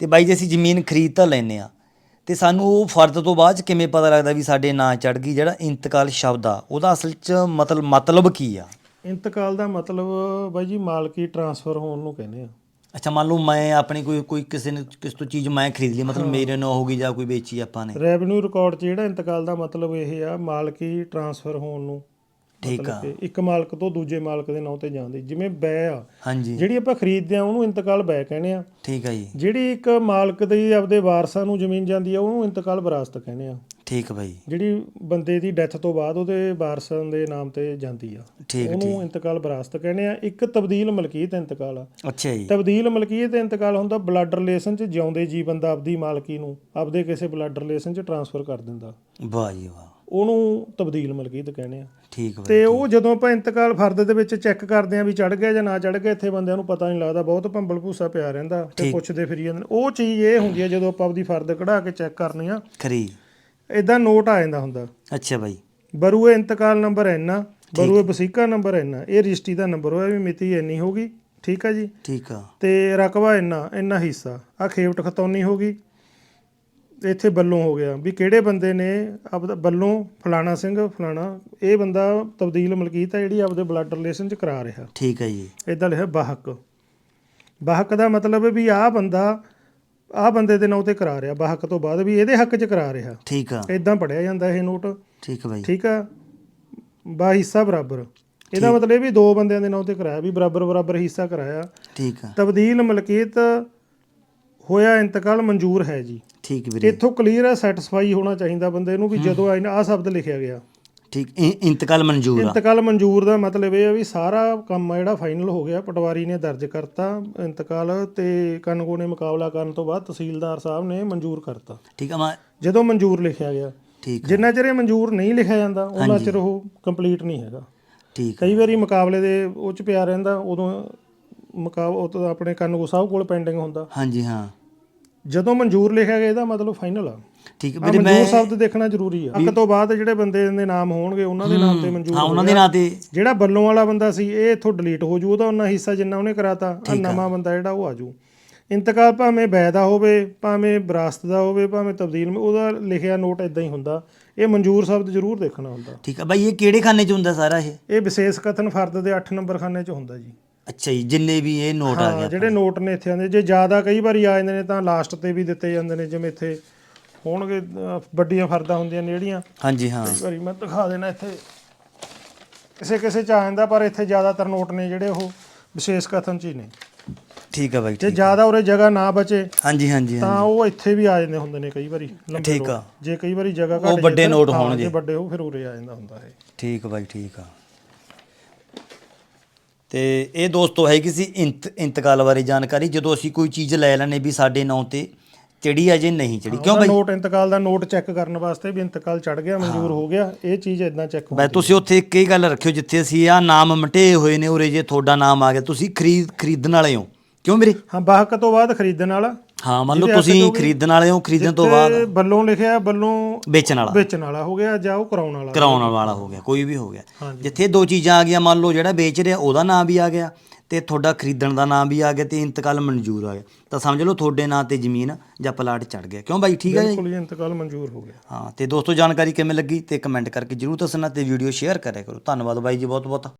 ਤੇ ਬਾਈ ਜੀ ਅਸੀਂ ਜ਼ਮੀਨ ਖਰੀਦ ਤਾਂ ਲੈਨੇ ਆ ਤੇ ਸਾਨੂੰ ਉਹ ਫਰਦ ਤੋਂ ਬਾਅਦ ਕਿਵੇਂ ਪਤਾ ਲੱਗਦਾ ਵੀ ਸਾਡੇ ਨਾਂ ਚੜ ਗਈ ਜਿਹੜਾ ਇੰਤਕਾਲ ਸ਼ਬਦ ਆ? ਉਹਦਾ ਅਸਲ 'ਚ ਮਤਲਬ ਮਤਲਬ ਕੀ ਆ? ਇੰਤਕਾਲ ਦਾ ਮਤਲਬ ਬਾਈ ਜੀ ਮਾਲਕੀ ਟਰਾਂਸਫਰ ਹੋਣ ਨੂੰ ਕਹਿੰਦੇ ਆ। ਅੱਛਾ ਮੰਨ ਲਓ ਮੈਂ ਆਪਣੀ ਕੋਈ ਕੋਈ ਕਿਸੇ ਨੇ ਕਿਸ ਤੋਂ ਚੀਜ਼ ਮੈਂ ਖਰੀਦ ਲਈ ਮਤਲਬ ਮੇਰੇ ਨਾਂ ਹੋ ਗਈ ਜਾਂ ਕੋਈ ਵੇਚੀ ਆਪਾਂ ਨੇ। ਰੈਵਨਿਊ ਰਿਕਾਰਡ 'ਚ ਜਿਹੜਾ ਇੰਤਕਾਲ ਦਾ ਮਤਲਬ ਇਹ ਆ ਮਾਲਕੀ ਟਰਾਂਸਫਰ ਹੋਣ ਨੂੰ। ਠੀਕ ਆ। ਇੱਕ ਮਾਲਕ ਤੋਂ ਦੂਜੇ ਮਾਲਕ ਦੇ ਨਾਂ ਤੇ ਜਾਂਦੀ। ਜਿਵੇਂ ਬੈ ਆ ਹਾਂਜੀ। ਜਿਹੜੀ ਆਪਾਂ ਖਰੀਦਦੇ ਆ ਉਹਨੂੰ ਇੰਤਕਾਲ ਬੈ ਕਹਿੰਦੇ ਆ। ਠੀਕ ਆ ਜੀ। ਜਿਹੜੀ ਇੱਕ ਮਾਲਕ ਦੀ ਆਪਦੇ ਵਾਰਸਾਂ ਨੂੰ ਜ਼ਮੀਨ ਜਾਂਦੀ ਆ ਉਹਨੂੰ ਇੰਤਕਾਲ ਵਿਰਾਸਤ ਕਹਿੰਦੇ ਆ। ਠੀਕ ਬਾਈ। ਜਿਹੜੀ ਬੰਦੇ ਦੀ ਡੈਥ ਤੋਂ ਬਾਅਦ ਉਹਦੇ ਵਾਰਸਾਂ ਦੇ ਨਾਮ ਤੇ ਜਾਂਦੀ ਆ। ਠੀਕ ਉਹਨੂੰ ਇੰਤਕਾਲ ਵਿਰਾਸਤ ਕਹਿੰਦੇ ਆ। ਇੱਕ ਤਬਦੀਲ ਮਲਕੀਅਤ ਇੰਤਕਾਲ ਆ। ਅੱਛਾ ਜੀ। ਤਬਦੀਲ ਮਲਕੀਅਤ ਇੰਤਕਾਲ ਹੁੰਦਾ ਬਲੱਡ ਰਿਲੇਸ਼ਨ ਚ ਜਿਉਂਦੇ ਜੀ ਬੰਦਾ ਆਪਦੀ ਮਾਲਕੀ ਨੂੰ ਆਪਦੇ ਕਿਸੇ ਬਲੱਡ ਰਿਲੇਸ਼ਨ ਚ ਟਰਾਂਸਫਰ ਕਰ ਦਿੰਦਾ। ਵਾਹ ਜੀ ਵਾਹ। ਉਹਨੂੰ ਤਬਦੀਲ ਮਲਕੀਅਤ ਕਹਿੰਦੇ ਆ। ਠੀਕ ਤੇ ਉਹ ਜਦੋਂ ਆਪਾਂ ਇੰਤਕਾਲ ਫਰਦ ਦੇ ਵਿੱਚ ਚੈੱਕ ਕਰਦੇ ਆ ਵੀ ਚੜ ਗਿਆ ਜਾਂ ਨਾ ਚੜ ਗਿਆ ਇੱਥੇ ਬੰਦਿਆਂ ਨੂੰ ਪਤਾ ਨਹੀਂ ਲੱਗਦਾ ਬਹੁਤ ਭੰਬਲ ਭੂਸਾ ਪਿਆ ਰਹਿੰਦਾ ਤੇ ਪੁੱਛਦੇ ਫਿਰੀ ਜਾਂਦੇ ਨੇ। ਉਹ ਚੀਜ਼ ਇਹ ਹੁੰਦੀ ਹੈ ਜਦੋਂ ਆਪਾਂ ਆਪਦੀ ਫਰਦ ਕਢਾ ਕੇ ਚੈੱਕ ਕਰਨੀ ਆ ਖਰੀ ਇਦਾਂ ਨੋਟ ਆ ਜਾਂਦਾ ਹੁੰਦਾ। ਅੱਛਾ ਬਾਈ। ਬਰੂਏ ਇੰਤਕਾਲ ਨੰਬਰ ਇੰਨਾ ਬਰੂਏ ਵਸੀਕਾ ਨੰਬਰ ਇੰਨਾ ਇਹ ਰਜਿਸਟਰੀ ਦਾ ਨੰਬਰ ਹੋਇਆ ਵੀ ਮਿਤੀ ਇੰਨੀ ਹੋਗੀ ਠੀਕ ਆ ਜੀ? ਠੀਕ ਆ। ਤੇ ਰਕਬਾ ਇੰਨਾ ਇੰਨਾ ਹਿੱਸਾ ਆ ਖੇਵਟ ਖਤੌਨੀ ਹੋ ਗਈ। ਇੱਥੇ ਬੱਲੋਂ ਹੋ ਗਿਆ ਵੀ ਕਿਹੜੇ ਬੰਦੇ ਨੇ ਆਪਦਾ ਬੱਲੋਂ ਫਲਾਣਾ ਸਿੰਘ ਫਲਾਣਾ ਇਹ ਬੰਦਾ ਤਬਦੀਲ ਮਲਕੀਤ ਹੈ ਜਿਹੜੀ ਆਪਦੇ ਬਲੱਡ ਰਿਲੇਸ਼ਨ ਚ ਕਰਾ ਰਿਹਾ। ਠੀਕ ਆ ਜੀ। ਇਦਾਂ ਲਿਖਿਆ ਬਾਹਕ। ਬਾਹਕ ਦਾ ਮਤਲਬ ਹੈ ਵੀ ਆਹ ਬੰਦਾ ਆਹ ਬੰਦੇ ਦੇ ਨਾਂ ਤੇ ਕਰਾ ਰਿਹਾ। ਬਾਹਕ ਤੋਂ ਬਾਅਦ ਵੀ ਇਹਦੇ ਹੱਕ ਚ ਕਰਾ ਰਿਹਾ। ਠੀਕ ਆ। ਇਦਾਂ ਪੜਿਆ ਜਾਂਦਾ ਇਹ ਨੋਟ ਠੀਕ ਬਾਈ। ਠੀਕ ਆ? ਬਾ ਹਿੱਸਾ ਬਰਾਬਰ। ਇਹਦਾ ਮਤਲਬ ਇਹ ਵੀ ਦੋ ਬੰਦਿਆਂ ਦੇ ਨਾਂ ਤੇ ਕਰਾਇਆ ਵੀ ਬਰਾਬਰ ਬਰਾਬਰ ਹਿੱਸਾ ਕਰਾਇਆ। ਠੀਕ ਆ। ਤਬਦੀਲ ਮਲਕੀਤ ਹੋਇਆ ਇੰਤਕਾਲ ਮਨਜ਼ੂਰ ਹੈ ਜੀ। ਠੀਕ ਵੀਰੇ। ਇੱਥੋਂ ਕਲੀਅਰ ਹੈ ਸੈਟੀਸਫਾਈ ਹੋਣਾ ਚਾਹੀਦਾ ਬੰਦੇ ਨੂੰ ਵੀ ਜਦੋਂ ਆਹ ਸ਼ਬਦ ਲਿਖਿਆ ਗਿਆ। ਠੀਕ ਇੰਤਕਾਲ ਮਨਜ਼ੂਰ ਆ। ਇੰਤਕਾਲ ਮਨਜ਼ੂਰ ਦਾ ਮਤਲਬ ਇਹ ਹੈ ਵੀ ਸਾਰਾ ਕੰਮ ਆ ਜਿਹੜਾ ਫਾਈਨਲ ਹੋ ਗਿਆ ਪਟਵਾਰੀ ਨੇ ਦਰਜ ਕਰਤਾ ਇੰਤਕਾਲ ਤੇ ਕਨਗੋ ਨੇ ਮੁਕਾਬਲਾ ਕਰਨ ਤੋਂ ਬਾਅਦ ਤਹਿਸੀਲਦਾਰ ਸਾਹਿਬ ਨੇ ਮਨਜ਼ੂਰ ਕਰਤਾ। ਠੀਕ ਆ ਮੈਂ ਜਦੋਂ ਮਨਜ਼ੂਰ ਲਿਖਿਆ ਗਿਆ। ਠੀਕ ਆ। ਜਿੰਨਾ ਚਿਰ ਇਹ ਮਨਜ਼ੂਰ ਨਹੀਂ ਲਿਖਿਆ ਜਾਂਦਾ ਉਹਨਾਂ ਚਿਰ ਉਹ ਕੰਪਲੀਟ ਨਹੀਂ ਹੈਗਾ। ਠੀਕ ਆ। ਕਈ ਵਾਰੀ ਮੁਕਾਬਲੇ ਦੇ ਉਹ ਚ ਪਿਆ ਰਹਿੰਦਾ ਉਦੋਂ ਮੁਕਾਬ ਉਹ ਤੋਂ ਆਪਣੇ ਕਨਗੋ ਸਾਹਿਬ ਕੋਲ ਪੈਂਡਿੰਗ ਹੁੰਦਾ। ਹਾਂਜੀ ਹਾਂ। ਜਦੋਂ ਮਨਜ਼ੂਰ ਲਿਖਿਆ ਗਿਆ ਇਹਦਾ ਮਤਲਬ ਫਾਈਨਲ ਆ। ਠੀਕ ਆ ਵੀਰੇ ਮਨਜ਼ੂਰ ਮੈਂ ਸ਼ਬਦ ਦੇਖਣਾ ਜ਼ਰੂਰੀ ਆ। ਅੱਕ ਤੋਂ ਬਾਅਦ ਜਿਹੜੇ ਬੰਦੇ ਦੇ ਨਾਮ ਹੋਣਗੇ ਉਹਨਾਂ ਦੇ ਨਾਮ ਤੇ ਮਨਜ਼ੂਰ ਹਾਂ ਉਹਨਾਂ ਦੇ ਨਾਂ ਤੇ। ਜਿਹੜਾ ਬੱਲੋਂ ਵਾਲਾ ਬੰਦਾ ਸੀ ਇਹ ਇੱਥੋਂ ਡਿਲੀਟ ਹੋ ਜੂ ਉਹਦਾ ਉਹਨਾਂ ਹਿੱਸਾ ਜਿੰਨਾ ਉਹਨੇ ਕਰਾਤਾ ਆ। ਨਵਾਂ ਬੰਦਾ ਜਿਹੜਾ ਉਹ ਆ ਜੂ। ਇੰਤਕਾਲ ਭਾਵੇਂ ਬੈ ਦਾ ਹੋਵੇ ਭਾਵੇਂ ਵਿਰਾਸਤ ਦਾ ਹੋਵੇ ਭਾਵੇਂ ਤਬਦੀਲ ਉਹਦਾ ਲਿਖਿਆ ਨੋਟ ਇਦਾਂ ਹੀ ਹੁੰਦਾ। ਇਹ ਮਨਜ਼ੂਰ ਸ਼ਬਦ ਜ਼ਰੂਰ ਦੇਖਣਾ ਹੁੰਦਾ। ਠੀਕ ਆ ਬਾਈ ਇਹ ਕਿਹੜੇ ਖਾਨੇ 'ਚ ਹੁੰਦਾ ਸਾਰਾ ਇਹ? ਇਹ ਵਿਸ਼ੇਸ਼ ਕਥਨ ਫਰਦ ਦੇ 8 ਨੰਬਰ ਖਾਨੇ 'ਚ ਹੁੰਦਾ ਜੀ। ਅੱਛਾ ਜੀ ਜਿੰਨੇ ਵੀ ਇਹ ਨੋਟ ਆ ਹਾਂ ਗਿਆ ਜਿਹੜੇ ਨੋਟ ਨੇ। ਇੱਥੇ ਆਉਂਦੇ ਜੇ ਜ਼ਿਆਦਾ ਕਈ ਵਾਰੀ ਆ ਜਾਂਦੇ ਨੇ ਤਾਂ ਲਾਸਟ ਤੇ ਵੀ ਦਿੱਤੇ ਜਾਂਦੇ ਨੇ ਜਿਵੇਂ ਇੱਥੇ ਹੋਣਗੇ ਅਹ, ਵੱਡੀਆਂ ਫਰਦਾਂ ਹੁੰਦੀਆਂ ਨੇ ਜਿਹੜੀਆਂ। ਹਾਂਜੀ ਹਾਂ। ਕਈ ਵਾਰੀ ਮੈਂ ਦਿਖਾ ਦੇਣਾ ਇੱਥੇ। ਕਿਸੇ ਕਿਸੇ ਚ ਆ ਜਾਂਦਾ ਪਰ ਇੱਥੇ ਜ਼ਿਆਦਾਤਰ ਨੋਟ ਨੇ ਜਿਹੜੇ ਉਹ ਵਿਸ਼ੇਸ਼ ਕਥਨ ਚ ਹੀ ਨੇ। ਠੀਕ ਆ ਬਾਈ ਜੇ ਠੀਕ ਜ਼ਿਆਦਾ ਉਰੇ ਜਗ੍ਹਾ ਨਾ ਬਚੇ ਹਾਂਜੀ ਹਾਂਜੀ ਤਾਂ ਉਹ ਇੱਥੇ ਵੀ ਆ ਜਾਂਦੇ ਹੁੰਦੇ ਨੇ ਕਈ ਵਾਰੀ ਲੰਬੇ ਠੀਕ ਨੋਟ। ਆ। ਜੇ ਕਈ ਵਾਰੀ ਜਗ੍ਹਾ ਘੱਟ ਉਹ ਜੇ ਵੱਡੇ ਤਾਂ- ਨੋਟ ਹਾਂ, ਹੋਣਗੇ। ਜੇ ਵੱਡੇ ਉਹ ਫਿਰ ਉਰੇ ਆ ਜਾਂਦਾ ਹੁੰਦਾ ਹੈ ਠੀਕ ਆ ਬਾਈ ਠੀਕ ਆ। ਤੇ ਇਹ ਦੋਸਤੋ ਹੈ ਕਿਸੇ ਇੰਤ ਇੰਤਕਾਲ ਬਾਰੇ ਜਾਣਕਾਰੀ ਜਦੋਂ ਅਸੀਂ ਕੋਈ ਚੀਜ਼ ਲੈ ਲੈਣੇ ਵੀ ਸਾਡੇ ਨਾਂ ਤੇ ਚੜੀ ਅਜੇ ਨਹੀਂ ਚੜੀ ਕਿਉਂ ਉਹਦਾ ਬਾਈ? ਨੋਟ ਇੰਤਕਾਲ ਦਾ ਨੋਟ ਚੈੱਕ ਕਰਨ ਵਾਸਤੇ ਵੀ ਇੰਤਕਾਲ ਚੜ ਗਿਆ ਮਨਜ਼ੂਰ ਹੋ ਗਿਆ ਇਹ ਚੀਜ਼ ਇਦਾਂ ਚੈੱਕ ਬਾਈ ਤੁਸੀਂ ਉੱਥੇ ਇੱਕ ਹੀ ਗੱਲ ਰੱਖਿਓ ਜਿੱਥੇ ਅਸੀਂ ਆ ਨਾਮ ਮਟੇ ਹੋਏ ਨੇ ਉਰੇ ਜੇ ਤੁਹਾਡਾ ਨਾਮ ਆ ਗਿਆ ਤੁਸੀਂ ਖਰੀਦ ਖਰੀਦਣ ਵਾਲੇ ਹੋ। ਕਿਉਂ ਵੀਰੇ? ਹਾਂ ਬਾਹਕ ਤੋਂ ਬਾਅਦ ਖਰੀਦਣ ਵਾਲਾ? ਹਾਂ ਮੰਨ ਲਓ ਜਿਹਦੇ ਤੁਸੀਂ 'ਚ। ਖਰੀਦਣ ਵਾਲੇ ਹੋ ਖਰੀਦਣ ਤੋਂ ਬਾਅਦ। ਤੇ ਲਿਖਿਆ ਬੱਲੋਂ ਵੇਚਣ ਵਾਲਾ। ਵੇਚਣ ਵਾਲਾ ਹੋ ਗਿਆ ਜਾਂ ਉਹ ਕਰਾਉਣ ਵਾਲਾ ਕਰਾਉਣ ਵਾਲਾ ਹੋ ਗਿਆ ਕੋਈ ਵੀ ਹੋ ਗਿਆ। ਹਾਂਜੀ। ਜਿੱਥੇ ਦੋ ਚੀਜ਼ਾਂ ਆ ਗਈਆਂ ਮੰਨ ਲਓ ਜਿਹੜਾ ਵੇਚ ਰਿਹਾ ਉਹਦਾ ਨਾਮ ਵੀ ਆ ਗਿਆ ਤੇ ਤੁਹਾਡਾ ਖਰੀਦਣ ਦਾ ਨਾਮ ਵੀ ਆ ਗਿਆ ਤੇ ਇੰਤਕਾਲ ਮਨਜ਼ੂਰ ਆ ਗਿਆ। ਤਾਂ ਸਮਝ ਲਓ ਤੁਹਾਡੇ ਨਾਂ ਤੇ ਜ਼ਮੀਨ ਜਾਂ ਪਲਾਟ ਚੜ ਗਿਆ। ਕਿਉਂ ਬਾਈ? ਠੀਕ ਹੈ ਜੀ? ਬਿਲਕੁਲ ਹੀ ਇੰਤਕਾਲ ਮਨਜ਼ੂਰ ਹੋ ਗਿਆ। ਹਾਂ ਤੇ ਦੋਸਤੋ ਜਾਣਕਾਰੀ ਕਿਵੇਂ ਲੱਗੀ ਤੇ ਕਮੈਂਟ ਕਰਕੇ ਜਰੂਰ ਦੱਸਣਾ ਤੇ ਵੀਡੀਓ ਸ਼ੇਅਰ ਕਰਿਆ ਕਰੋ। ਧੰਨਵਾਦ ਬਾਈ ਜੀ ਬਹੁਤ ਬਹੁਤ